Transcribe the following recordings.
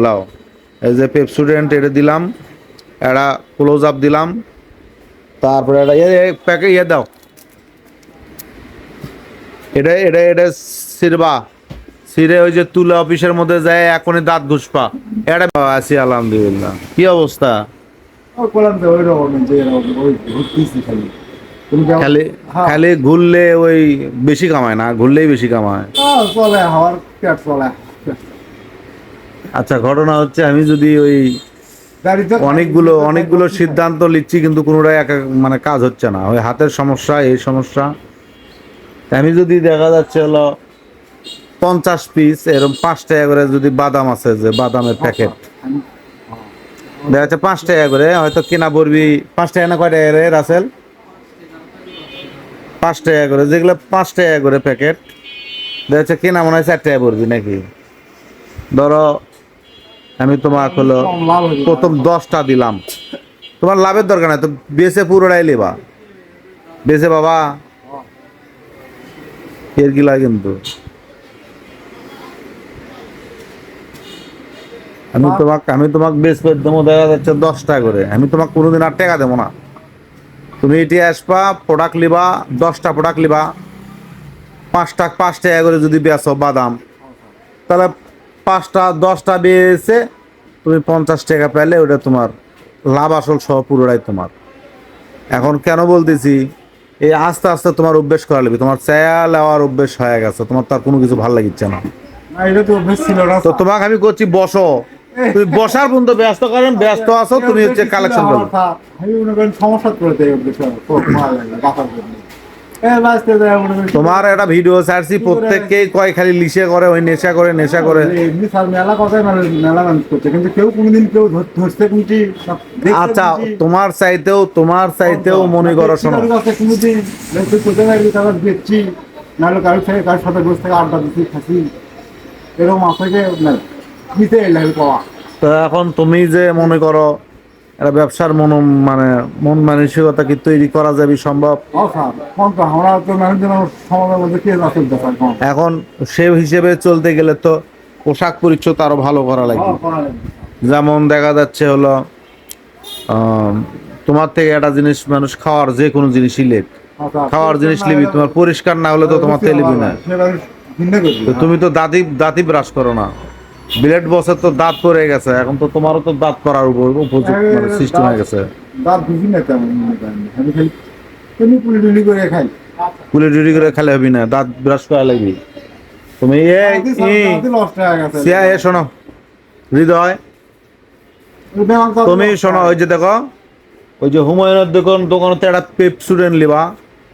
লাও এই যে পেপসুডেন্ট এটা দিলাম একটা ক্লোজ আপ দিলাম তারপরে একটা ইয়ে প্যাকে ইয়ে দাও। এটা এটা এটা সিরবা। সিরে ওই যে তুলা অফিসের মধ্যে যায় এখনই দাঁত ঘুষপা। এটা আছি আলহামদুলিল্লাহ। কি অবস্থা? খালি। খালি হ্যাঁ। ঘুরলে ওই বেশি কামায় না ঘুরলেই বেশি কামায়। হ্যাঁ, চলে হওয়ার পেট চলে। আচ্ছা ঘটনা হচ্ছে আমি যদি ওই অনেকগুলো অনেকগুলো সিদ্ধান্ত নিচ্ছি কিন্তু কোনোটাই এক মানে কাজ হচ্ছে না। ওই হাতের সমস্যা এই সমস্যা। আমি যদি দেখা যাচ্ছে হলো পঞ্চাশ পিস এরকম পাঁচ টাকা করে যদি বাদাম আছে যে বাদামের প্যাকেট। দেখা যাচ্ছে পাঁচ টাকা করে হয়তো কেনা পড়বি পাঁচ টাকা না কয় টাকা রে রাসেল? পাঁচ টাকা করে যেগুলো পাঁচ টাকা করে প্যাকেট দেখা যাচ্ছে কেনা মনে হয় চার টাকা পড়বি নাকি? ধরো আমি তোমার হলো। প্রথম দশটা দিলাম। তোমার লাভের দরকার নাই, তো বেসে পুরোটাই লেবা। বেসে বাবা। এর কি লাগে কিন্তু? আমি তোমাকে আমি তোমাকে বেশ করে দেবো, দেখা যাচ্ছে দশটা করে। আমি তোমাকে কোনোদিন আর টাকা দেবো না। তুমি এটি আসবা প্রোডাক্ট লিবা, দশটা প্রোডাক্ট লিবা। পাঁচটা পাঁচ টাকা করে যদি বেচো বাদাম, তাহলে পাঁচটা দশটা বেছে তুমি পঞ্চাশ টাকা পেলে ওটা তোমার লাভ আসল সহ পুরোটাই তোমার। এখন কেন বলতেছি এই আস্তে আস্তে তোমার অভ্যেস করা লাগবে তোমার চায়া নেওয়ার অভ্যেস হয়ে গেছে তোমার তার কোনো কিছু ভালো লাগিচ্ছে না। তো তোমাকে আমি করছি বসো। তুমি বসার পর্যন্ত ব্যস্ত করেন ব্যস্ত আছো তুমি হচ্ছে কালেকশন করো সমস্যা করে দেয় তোমার একটা ভিডিও ছাড়ছি প্রত্যেককেই কয় খালি লিসে করে ওই নেশা করে নেশা করে। এমনি স্যার মেলা কথাই মেলা মেলা করছে কিন্তু কেউ কোনোদিন কেউ ধর- ধরছে কোনটি সব দেখছে আচ্ছা তোমার চাইতেও তোমার চাইতেও মনে করো শোনো। কোনোদিন কোথায় থাকলে তারপর দেখছি নাহলে কারোর থেকে কারোর সাথে বসে থেকে আড্ডা দিচ্ছি খাসি এরকম আপনাকে নিতে এলাম পাওয়া। তো এখন তুমি যে মনে করো একটা ব্যবসার মন মানে মন মানসিকতা কি তৈরি করা যাবে সম্ভব? এখন সে হিসেবে চলতে গেলে তো পোশাক পরিচ্ছদ আরও ভালো করা লাগবে। যেমন দেখা যাচ্ছে হলো তোমার থেকে একটা জিনিস মানুষ খাওয়ার যে কোনো জিনিসই লেখ খাওয়ার জিনিস লিবি তোমার পরিষ্কার না হলে তো তোমার তেলিবি না। তুমি তো দাঁতি দাঁতি ব্রাশ করো না। ব্লেড বসের তো দাঁত পড়ে গেছে এখন তো তোমারও তো দাঁত পড়ার উপর উপযুক্ত মানে সিস্টেম হয়ে গেছে। দাঁত বুঝি না তেমন মনে করেন। আমি খালি এমনি পুলি টুলি করে খাই। কুলি টুলি করে খেলে হবি না দাঁত ব্রাশ করা লাগবি। তুমি এ সিয়া এ শোনো। হৃদয়। তুমি শোনো ওই যে দেখো ওই যে হুমায়ুনের দোকান দোকানতে একটা পেপসুডেন্ট লিবা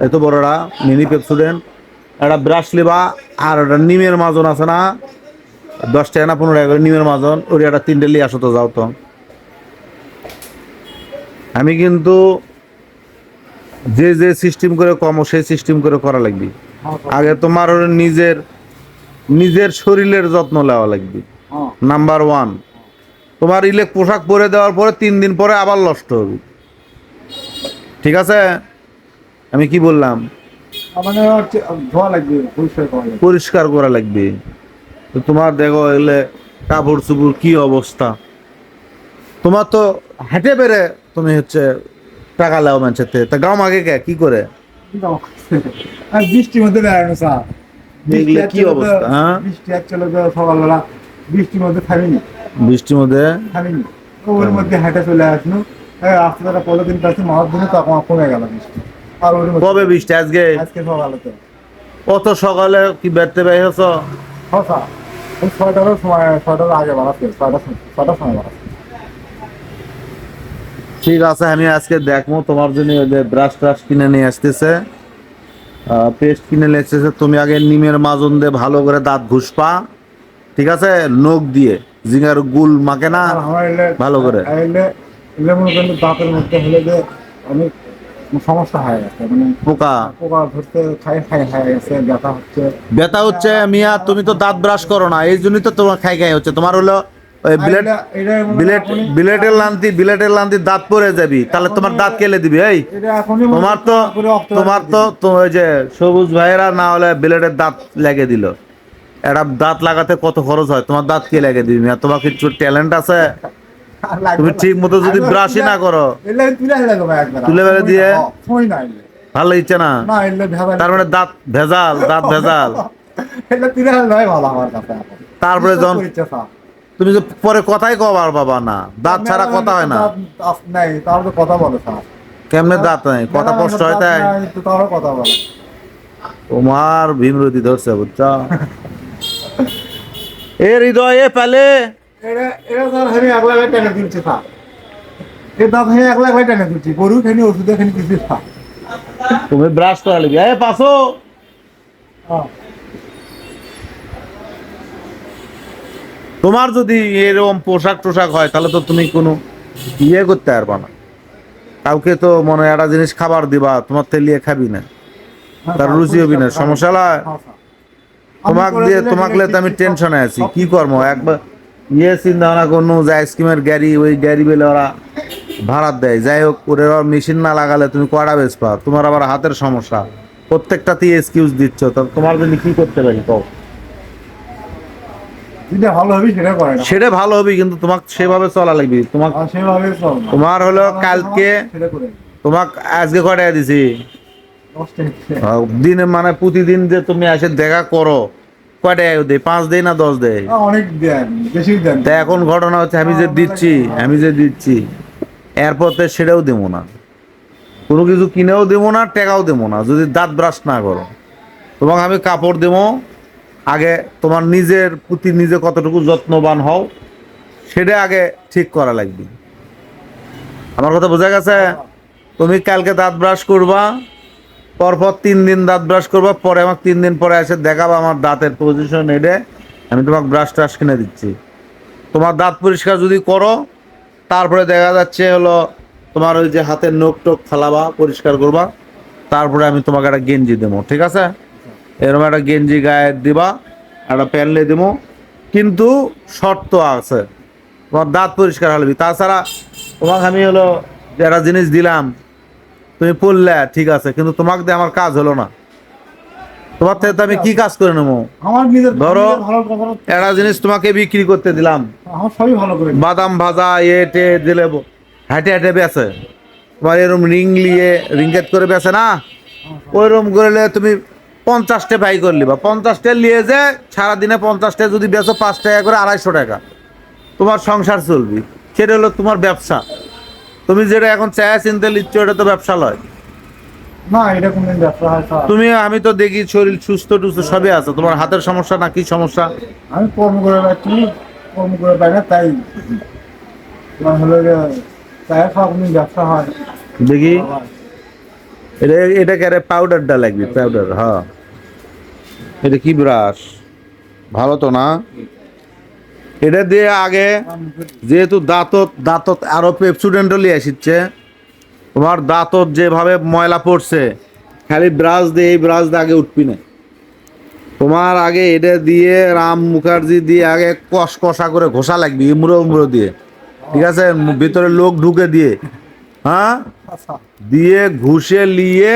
এত বড়টা মিনি পেপসুডেন্ট একটা ব্রাশ লিবা আর একটা নিমের মাজন আছে না দশ টাকা না পনেরো টাকা করে নিমের মাজন ওই একটা তিনটে লিয়ে আসো তো যাও তো। আমি কিন্তু যে যে সিস্টেম করে কম সেই সিস্টেম করে করা লাগবে। আগে তোমার ওর নিজের নিজের শরীরের যত্ন নেওয়া লাগবে। নাম্বার ওয়ান তোমার ইলেক পোশাক পরে দেওয়ার পরে তিন দিন পরে আবার নষ্ট হবে। ঠিক আছে? আমি কি বললাম? মানে পরিষ্কার করা লাগবে। তোমার দেখো এলে কাপড় চুপড় কি অবস্থা? তোমার তো হেঁটে বেড়ে তুমি হচ্ছে টাকা লাও মানুষের তা গাও মাগে কে? কি করে? বৃষ্টির মধ্যে বেড়ানো স্যার এগুলো কি অবস্থা, হ্যাঁ? বৃষ্টি তো সকালবেলা বৃষ্টির মধ্যে থামিনি। বৃষ্টির মধ্যে? থামিনি। ওর মধ্যে হেঁটে চলে আসলো এই রাস্তাটা পনেরো দিন পাচ্ছি মার দিনে তখন কমে গেল বৃষ্টি। আর ওর কবে বৃষ্টি? আজকে? আজকে সকালেতে অত সকালে কি বেড়তে বের হয়েছ? হ্যাঁ ছয়টারও সময় ছয়টার আগে বাড়াচ্ছে ছয়টা ছয়টার সময় বাড়াচ্ছে ঠিক আছে আমি আজকে দেখব তোমার জন্য ওই যে ব্রাশ ট্রাশ কিনে নিয়ে আসতেছে। পেস্ট কিনে নিয়ে আসতেছে। তুমি আগে নিমের মাজন দিয়ে ভালো করে দাঁত ঘুষপা ঠিক আছে? নখ দিয়ে জিঙ্গার গুল মাকে না? ভালো করে। দাঁতের মধ্যে হলে যে অনেক সমস্যা হয়ে গেছে মানে পোকা? পোকা ধরতে খাই খাই হয়ে গেছে ব্যথা হচ্ছে। ব্যথা হচ্ছে মিয়া তুমি তো দাঁত ব্রাশ করো না এই জন্যই তো তোমার খাই খাই হচ্ছে। তোমার হলো বিলেট এটা- এটা বিলেট বিলেটের লান্তি বিলেটের লান্তি দাঁত পরে যাবি তাহলে তোমার দাঁত কেলে দিবি এই? তোমার তো তোমার তো ওই যে সবুজ ভাইয়েরা না হলে বিলেটের দাঁত লেগে দিল। একটা দাঁত লাগাতে কত খরচ হয় তোমার দাঁত কে লাগিয়ে দিবি তোমার কিছু ট্যালেন্ট আছে? তুমি ঠিক মতো যদি ব্রাশই না করো। তুলে দিয়ে? ভালো ইচ্ছে না? তার মানে দাঁত ভেজাল দাঁত ভেজাল। তারপরে যখন তুমি যে পরে কথাই কবার বাবা না। দাঁত ছাড়া কথা হয় না। নাই কথা বলে কেমনে দাঁত নাই? কথা কষ্ট হয় তাই? কথা বলে। তোমার ভীমরতি ধরছে বুঝছ? এ হৃদয় এ পেলে এটা এটা স্যার আমি এক লাখ টেনে তুলছি স্যার এ দাঁত আমি এক লাখ টেনে তুলছি গরু খেনি ওষুধ খেনি কিছু স্যার তুমি ব্রাশ করা এ হ্যাঁ। তোমার যদি এরকম পোশাক টোশাক হয় তাহলে তো তুমি কোনো ইয়ে করতে পারবা না। কাউকে তো মনে হয় একটা জিনিস খাবার দিবা তোমার তেলিয়ে খাবি না। হ্যাঁ, তার রুচি হবি না। সমস্যা হ্যাঁ, তোমাক দিয়ে তোমাক আমি টেনশনে আছি। কি কর্ম একবার ইয়ে চিন্তা ভাবনা করনু যে আইসক্রিমের গাড়ি ওই গাড়ি বেলে ওরা ভাড়া দেয়। যাই হোক ওরে মেশিন না লাগালে তুমি কটা বেচপা তোমার আবার হাতের সমস্যা। প্রত্যেকটাতে এক্সকিউজ দিচ্ছ। তো তোমার জন্য কি করতে পারি কও? সেটা ভালো হবে কিন্তু তোমাকে সেভাবে চলা লাগবে। তোমাক সেভাবে তোমার হলো কালকে তোমাক আজকে কটা দিছি? দিনে মানে প্রতিদিন যে তুমি এসে দেখা করো দেয়? পাঁচ দেয় না দশ দেয়? অনেক দেন বেশি দেন। তা এখন ঘটনা হচ্ছে আমি যে দিচ্ছি আমি যে দিচ্ছি এরপর তো সেটাও দেবো না। কোনো কিছু কিনেও দেবো না টাকাও দেবো না যদি দাঁত ব্রাশ না করো। তোমাকে আমি কাপড় দেবো আগে তোমার নিজের প্রতি নিজে কতটুকু যত্নবান হও সেটা আগে ঠিক করা লাগবে। আমার কথা বোঝা গেছে? তুমি কালকে দাঁত ব্রাশ করবা পরপর তিন দিন দাঁত ব্রাশ করবা, পরে আমার তিন দিন পরে এসে দেখাবো আমার দাঁতের পজিশন এডে আমি তোমাকে ব্রাশ ট্রাশ কিনে দিচ্ছি। তোমার দাঁত পরিষ্কার যদি করো, তারপরে দেখা যাচ্ছে হলো তোমার ওই যে হাতের নখ টোক ফালাবা, পরিষ্কার করবা। তারপরে আমি তোমাকে একটা গেঞ্জি দেবো, ঠিক আছে? এরকম একটা গেঞ্জি গায়ে দিবা, একটা প্যান্টলে দেবো। কিন্তু শর্ত আছে, তোমার দাঁত পরিষ্কার হলে। তাছাড়া তোমাকে আমি হলো যে একটা জিনিস দিলাম তুমি পড়লে ঠিক আছে কিন্তু তোমাকে দিয়ে আমার কাজ হলো না। তোমার থেকে তো আমি কি কাজ করে নেব? আমার নিজের ধরো, একটা জিনিস তোমাকে বিক্রি করতে দিলাম। আমার সবই ভালো করে। বাদাম ভাজা এ টে দিলে হাঁটে হাঁটে বেছে তোমার এরকম রিং লিয়ে রিঙ্গেট করে বেছে না? ওইরকম করলে তুমি পঞ্চাশটা বাই করলি বা পঞ্চাশটা নিয়ে যে সারাদিনে পঞ্চাশটা যদি বেচো পাঁচ টাকা করে আড়াইশো টাকা। তোমার সংসার চলবি। সেটা হলো তোমার ব্যবসা। তুমি যেটা এখন চায়া চিনতে লিচ্ছ ওটা তো ব্যবসা লয়। না এটা কোনদিন ব্যবসা হয় তুমি আমি তো দেখি শরীর সুস্থ টুস্থ সবই আছে। তোমার হাতের সমস্যা না কি সমস্যা? আমি কর্ম করে পাচ্ছি কর্ম করে পাই না তাই। তোমার হলো যে চায়ের খাওয়া কোনদিন ব্যবসা হয়। দেখি। এটা এটা কেরে পাউডারটা লাগবে? পাউডার হ্যাঁ। এটা কি ব্রাশ ভালো তো না? এটা দিয়ে আগে যেহেতু দাঁতত দাঁতত আরও পেপসুডেন্টলি আসিচ্ছে। তোমার দাঁতত যেভাবে ময়লা পড়ছে, খালি ব্রাশ দিয়ে এই ব্রাশ দিয়ে আগে উঠবি না। তোমার আগে এটা দিয়ে রাম মুখার্জি দিয়ে আগে কষ কষা করে ঘোষা লাগবে ইমরো উমরো দিয়ে। ঠিক আছে? ভিতরে লোক ঢুকে দিয়ে হ্যাঁ? দিয়ে ঘুষে নিয়ে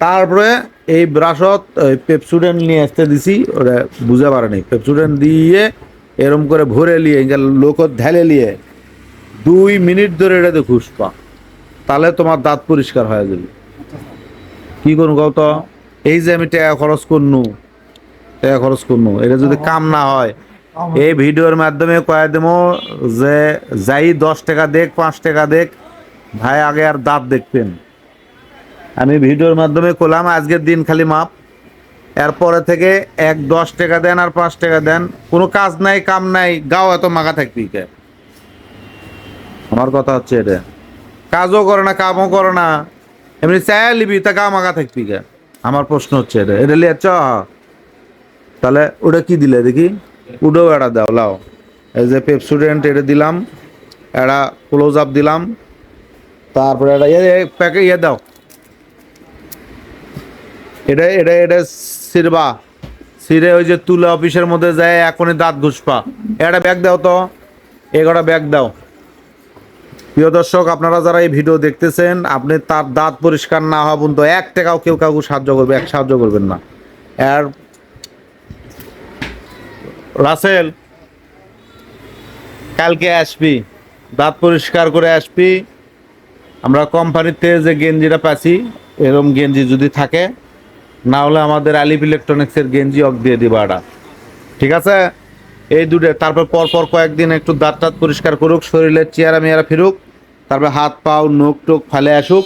তারপরে এই ব্রাশত পেপসুডেন্ট নিয়ে আসতে দিছি, ওরা বুঝতে পারেনি পেপসুডেন্ট দিয়ে এরম করে ভরে নিয়ে লোকত ঢেলে নিয়ে দুই মিনিট ধরে এটাতে ঘুষপা তাহলে তোমার দাঁত পরিষ্কার হয়ে যাবে। কি করুন কত? এই যে আমি টাকা খরচ করনু, টাকা খরচ করনু, এটা যদি কাম না হয়, এই ভিডিওর মাধ্যমে কয়ে দেবো যে যাই দশ টাকা দেখ, পাঁচ টাকা দেখ, ভাই আগে আর দাঁত দেখবেন। আমি ভিডিওর মাধ্যমে করলাম, আজকের দিন খালি মাপ। এরপরে থেকে এক দশ টাকা দেন আর পাঁচ টাকা দেন। কোনো কাজ নাই, কাম নাই, গাও এত মাগা থাকবি কে? আমার কথা হচ্ছে এটা। কাজও করে না, কামও করে না। এমনি চায় লিবি, তা গা মাগা থাকবি কে? আমার প্রশ্ন হচ্ছে এটা। এটা লিয়ে চ। তাহলে ওটা কি দিলে দেখি? উডো এটা দাও, লাও। এই যে পেপসুডেন্ট এটা দিলাম। একটা ক্লোজ আপ দিলাম। তারপরে একটা ইয়ে প্যাকে ইয়ে দাও। এটা এটা এটা সিরবা। সিরে ওই যে তুলে অফিসের মধ্যে যায়, এখনই দাঁত ঘুষপা। একটা ব্যাগ দাও তো। এগারোটা ব্যাগ দাও। প্রিয় দর্শক, আপনারা যারা এই ভিডিও দেখতেছেন, আপনি তার দাঁত পরিষ্কার না হওয়া পর্যন্ত এক টাকাও কেউ কাউকে সাহায্য করবে, এক সাহায্য করবেন না। আর রাসেল, কালকে আসবি। দাঁত পরিষ্কার করে আসবি। আমরা কোম্পানিতে যে গেঞ্জিটা পাচ্ছি, এরম গেঞ্জি যদি থাকে না হলে আমাদের আলিপ ইলেকট্রনিক্সের গেঞ্জি অক দিয়ে দিবা এটা ঠিক আছে? এই দুটো তারপর পর পর কয়েকদিন একটু দাঁত টাত পরিষ্কার করুক শরীরের চেয়ারা মেয়ারা ফিরুক তারপর হাত পাও নখ টোক ফালে আসুক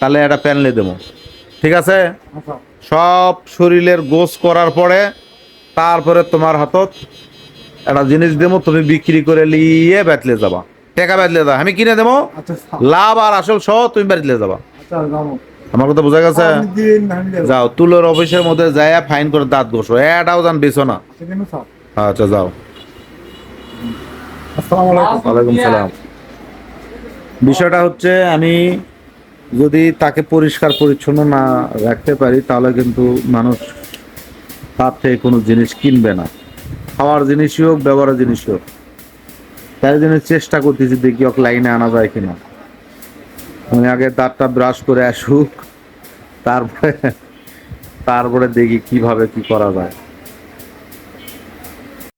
তাহলে এটা প্যানলে দেবো। ঠিক আছে? আচ্ছা। সব শরীরের গোস করার পরে তারপরে তোমার হাতত একটা জিনিস দেবো তুমি বিক্রি করে নিয়ে বেতলে যাবা। টাকা বেতলে যাবা। আমি কিনে দেবো? আচ্ছা। লাভ আর আসল সহ তুমি বেতলে যাবা। আচ্ছা যাব। আমার কথা বোঝা গেছে? যাও তুলোর অফিসের মধ্যে যাই ফাইন করে দাঁত ঘষো। এটাও জান বেছো না। আচ্ছা যাও। আসসালামু ওয়ালাইকুম সালাম। বিষয়টা হচ্ছে আমি যদি তাকে পরিষ্কার পরিচ্ছন্ন না রাখতে পারি তাহলে কিন্তু মানুষ তার থেকে কোনো জিনিস কিনবে না। খাওয়ার জিনিসই হোক ব্যবহারের জিনিসই হোক। তাই জন্য চেষ্টা করতেছি দেখি ওকে লাইনে আনা যায় কিনা। আমি আগে দাঁতটা ব্রাশ করে আসুক তারপরে তারপরে দেখি কীভাবে কি করা যায়।